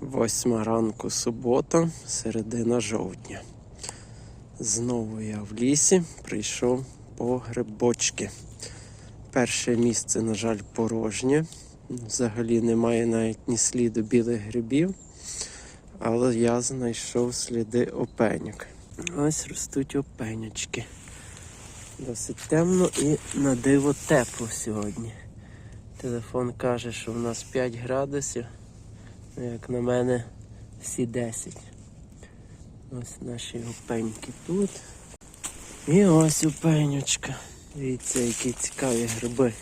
Восьма ранку субота, середина жовтня. Знову я в лісі прийшов по грибочки. Перше місце, на жаль, порожнє. Взагалі немає навіть ні сліду білих грибів. Але я знайшов сліди опеньок. Ось ростуть опенячки. Досить темно і на диво тепло сьогодні. Телефон каже, що в нас 5 градусів. Як на мене, всі 10. Ось наші опеньки тут. І ось опенючка. Дивіться, які цікаві гриби.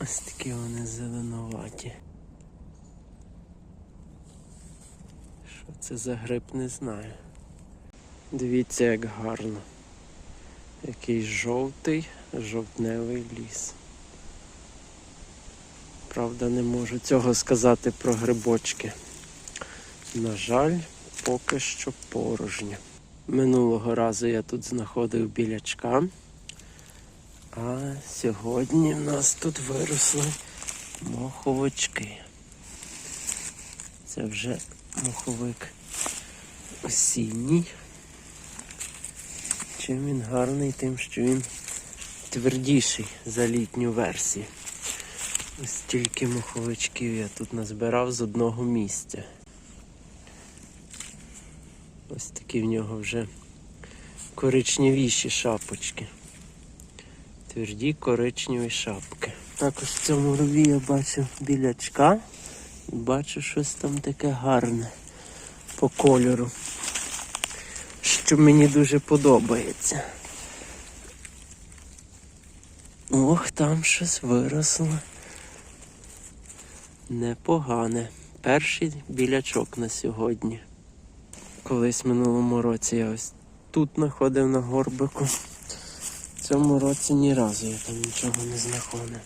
Ось такі вони зеленуваті. Що це за гриб, не знаю. Дивіться, як гарно. Який жовтий, жовтневий ліс. Правда, не можу цього сказати про грибочки. На жаль, поки що порожньо. Минулого разу я тут знаходив білячка, а сьогодні в нас тут виросли моховички. Це вже моховик осінній. Чим він гарний, тим, що він твердіший за літню версію. Стільки моховичків я тут назбирав з одного місця. Ось такі в нього вже коричневіші шапочки. Тверді коричневі шапки. Також в цьому рові я бачив білячка і бачу щось там таке гарне по кольору, що мені дуже подобається. Ох, там щось виросло. Непогане. Перший білячок на сьогодні. Колись в минулому році я ось тут знаходив на горбику. Цьому році ні разу я там нічого не знаходив.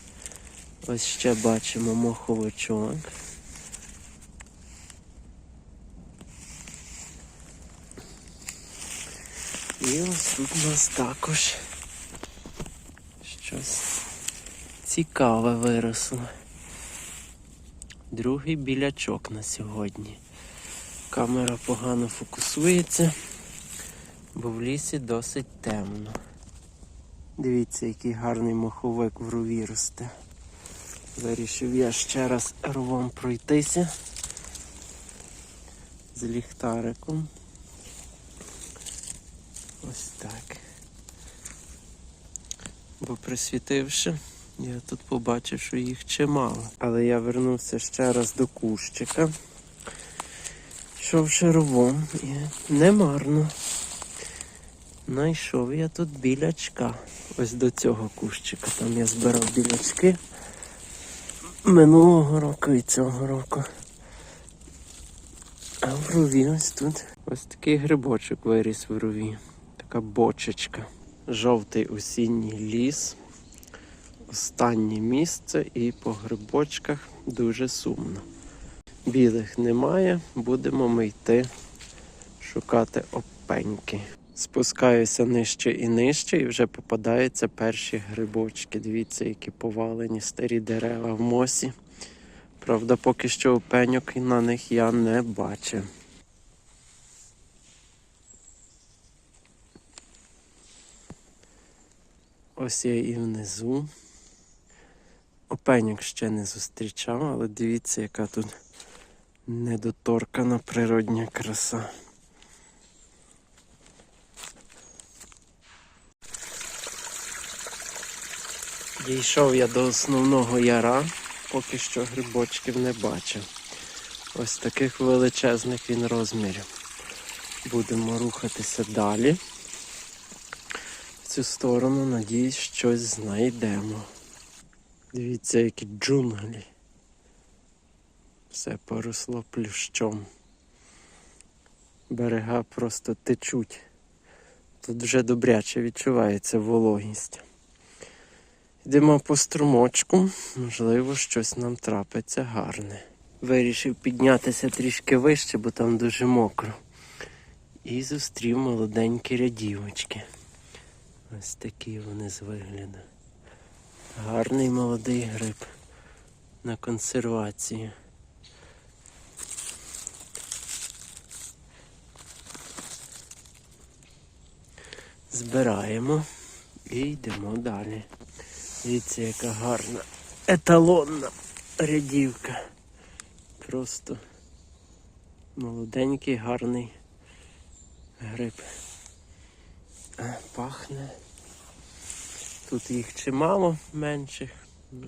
Ось ще бачимо моховичок. І ось тут у нас також щось цікаве виросло. Другий білячок на сьогодні. Камера погано фокусується, бо в лісі досить темно. Дивіться, який гарний моховик в рові росте. Вирішив я ще раз ровом пройтися з ліхтариком. Ось так. Бо присвітивши, я тут побачив, що їх чимало. Але я вернувся ще раз до кущика. Йшов шаровом і немарно. Найшов я тут білячка. Ось до цього кущика. Там я збирав білячки минулого року і цього року. А в рові ось тут ось такий грибочок виріс в рові. Така бочечка. Жовтий осінній ліс. Останнє місце і по грибочках дуже сумно. Білих немає, будемо ми йти шукати опеньки. Спускаюся нижче і нижче, і вже попадаються перші грибочки. Дивіться, які повалені старі дерева в мосі. Правда, поки що опеньок на них я не бачив. Ось я і внизу. Опеньок ще не зустрічав, але дивіться, яка тут недоторкана природня краса. Дійшов я до основного яра, поки що грибочків не бачив. Ось таких величезних він розмірів. Будемо рухатися далі. В цю сторону, надіюсь, щось знайдемо. Дивіться, які джунглі. Все поросло плющом. Берега просто течуть. Тут вже добряче відчувається вологість. Йдемо по струмочку, можливо, щось нам трапиться гарне. Вирішив піднятися трішки вище, бо там дуже мокро. І зустрів молоденькі рядівочки. Ось такі вони з вигляду. Гарний молодий гриб на консервацію. Збираємо і йдемо далі. Дивіться, яка гарна еталонна рядівка. Просто молоденький гарний гриб. Пахне. Тут їх чимало менших.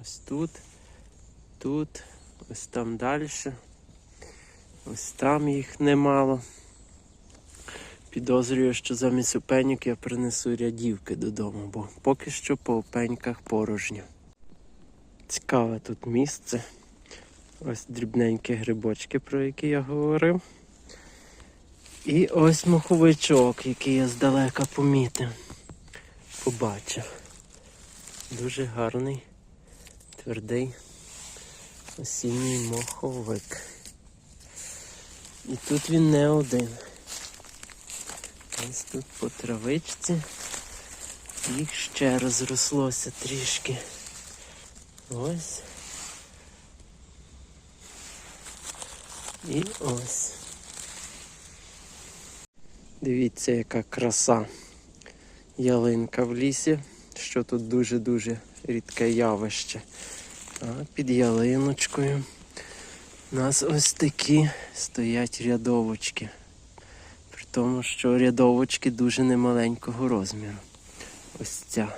Ось тут, тут, ось там далі. Ось там їх немало. Підозрюю, що замість опеньок я принесу рядівки додому, бо поки що по опеньках порожньо. Цікаве тут місце. Ось дрібненькі грибочки, про які я говорив. І ось моховичок, який я здалека помітив. Побачив. Дуже гарний, твердий осінній моховик. І тут він не один. Ось тут по травичці їх ще розрослося трішки. Ось. І ось. Дивіться, яка краса ялинка в лісі, що тут дуже-дуже рідке явище. А під ялиночкою у нас ось такі стоять рядовочки. При тому, що рядовочки дуже немаленького розміру. Ось ця.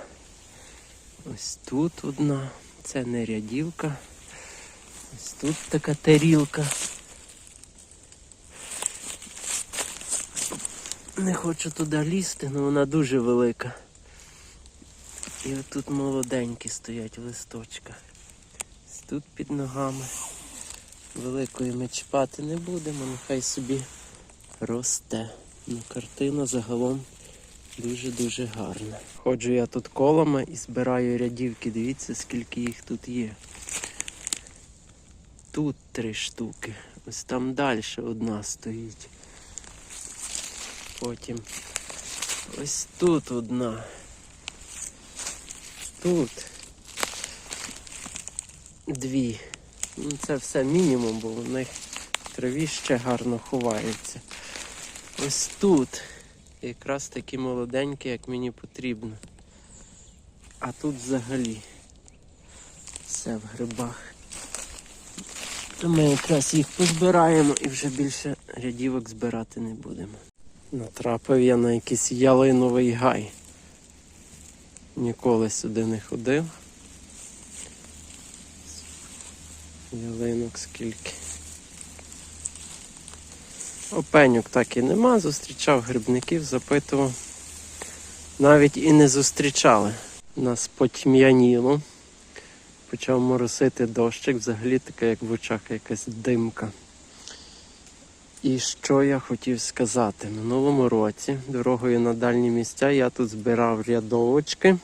Ось тут одна. Це не рядівка. Ось тут така тарілка. Не хочу туди лізти, але вона дуже велика. І отут молоденькі стоять листочка. Ось Тут під ногами. Великої ми чіпати не будемо, нехай собі росте. Ну, картина загалом дуже-дуже гарна. Ходжу я тут колами і збираю рядівки. Дивіться, скільки їх тут є. Тут три штуки. Ось там далі одна стоїть. Потім ось тут одна. Тут дві. Ну, це все мінімум, бо в них траві ще гарно ховаються. Ось тут якраз такі молоденькі, як мені потрібно. А тут взагалі все в грибах. То ми якраз їх позбираємо і вже більше рядівок збирати не будемо. Натрапив я на якийсь ялиновий гай. Ніколи сюди не ходив. Ялинок скільки. Опеньок так і нема, зустрічав грибників, запитував. Навіть і не зустрічали. Нас потьм'яніло. Почав моросити дощик, взагалі така, як в очах якась димка. І що я хотів сказати? Минулому році дорогою на дальні місця я тут збирав рядовочки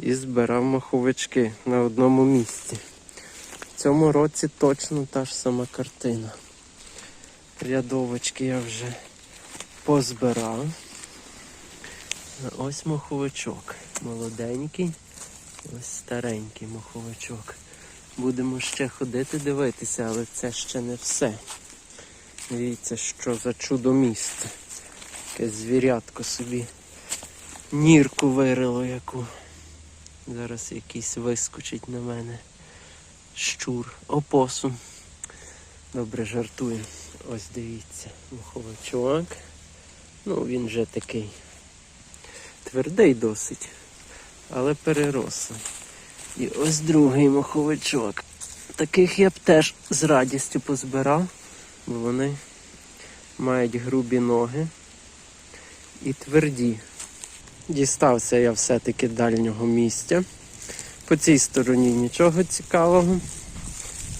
і збирав маховички на одному місці. В цьому році точно та ж сама картина. Рядовочки я вже позбирав. Ось маховичок. Молоденький, ось старенький маховичок. Будемо ще ходити дивитися, але це ще не все. Дивіться, що за чудо місце. Якесь звірятко собі нірку вирило яку. Зараз якийсь вискочить на мене. Щур, опосум. Добре жартую. Ось дивіться, муховичок. Ну, він вже такий твердий досить, але перерослий. І ось другий моховичок. Таких я б теж з радістю позбирав, вони мають грубі ноги і тверді. Дістався я все-таки дальнього місця. По цій стороні нічого цікавого.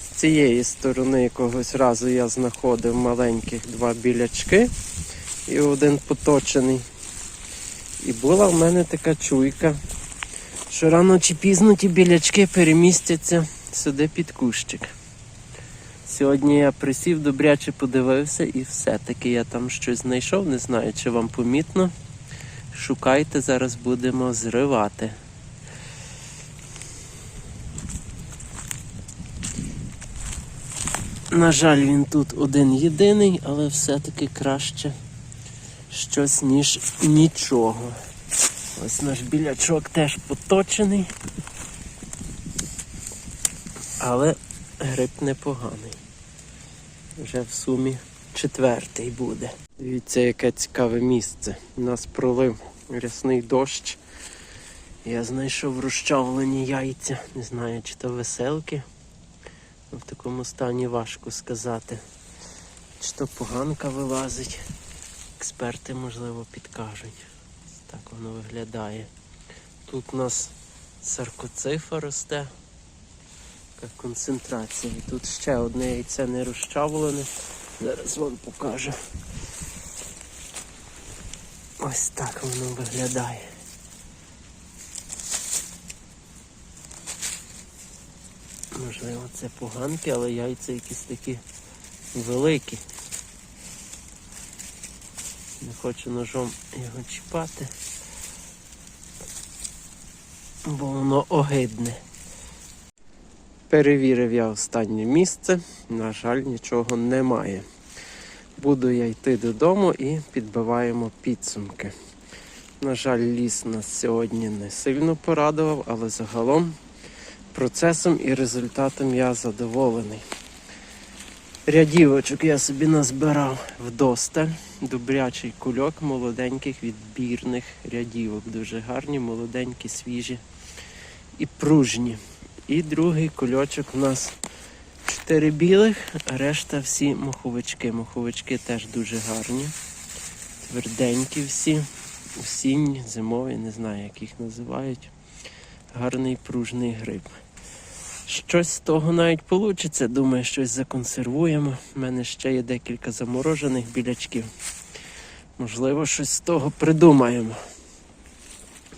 З цієї сторони якогось разу я знаходив маленьких два білячки і один поточений. І була в мене така чуйка, що рано чи пізно ті білячки перемістяться сюди під кущик. Сьогодні я присів добряче подивився і все-таки я там щось знайшов, не знаю, чи вам помітно. Шукайте, зараз будемо зривати. На жаль, він тут один єдиний, але все-таки краще щось, ніж нічого. Ось наш білячок теж поточений. Але гриб непоганий. Вже в сумі четвертий буде. Дивіться, яке цікаве місце. У нас пролив рясний дощ. Я знайшов розчавлені яйця. Не знаю, чи то веселки. В такому стані важко сказати. Чи то поганка вилазить. Експерти, можливо, підкажуть. Так воно виглядає. Тут у нас саркоцифа росте. І тут ще одне яйце не розчавлене. Зараз вам покажу. Ось так воно виглядає. Можливо, це поганки, але яйця якісь такі великі. Не хочу ножом його чіпати, бо воно огидне. Перевірив я останнє місце. На жаль, нічого немає. Буду я йти додому і підбиваємо підсумки. На жаль, ліс нас сьогодні не сильно порадував, але загалом процесом і результатом я задоволений. Рядівочок я собі назбирав вдосталь. Добрячий кульок молоденьких відбірних рядівок. Дуже гарні, молоденькі, свіжі і пружні. І другий кульочок у нас чотири білих, а решта всі моховички. Моховички теж дуже гарні, тверденькі всі, осінні, зимові, не знаю, як їх називають. Гарний пружний гриб. Щось з того навіть вийде. Думаю, щось законсервуємо. У мене ще є декілька заморожених білячків. Можливо, щось з того придумаємо.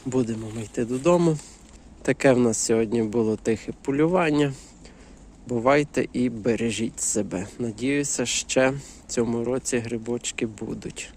Будемо ми йти додому. Таке в нас сьогодні було тихе полювання. Бувайте і бережіть себе. Надіюся, ще в цьому році грибочки будуть.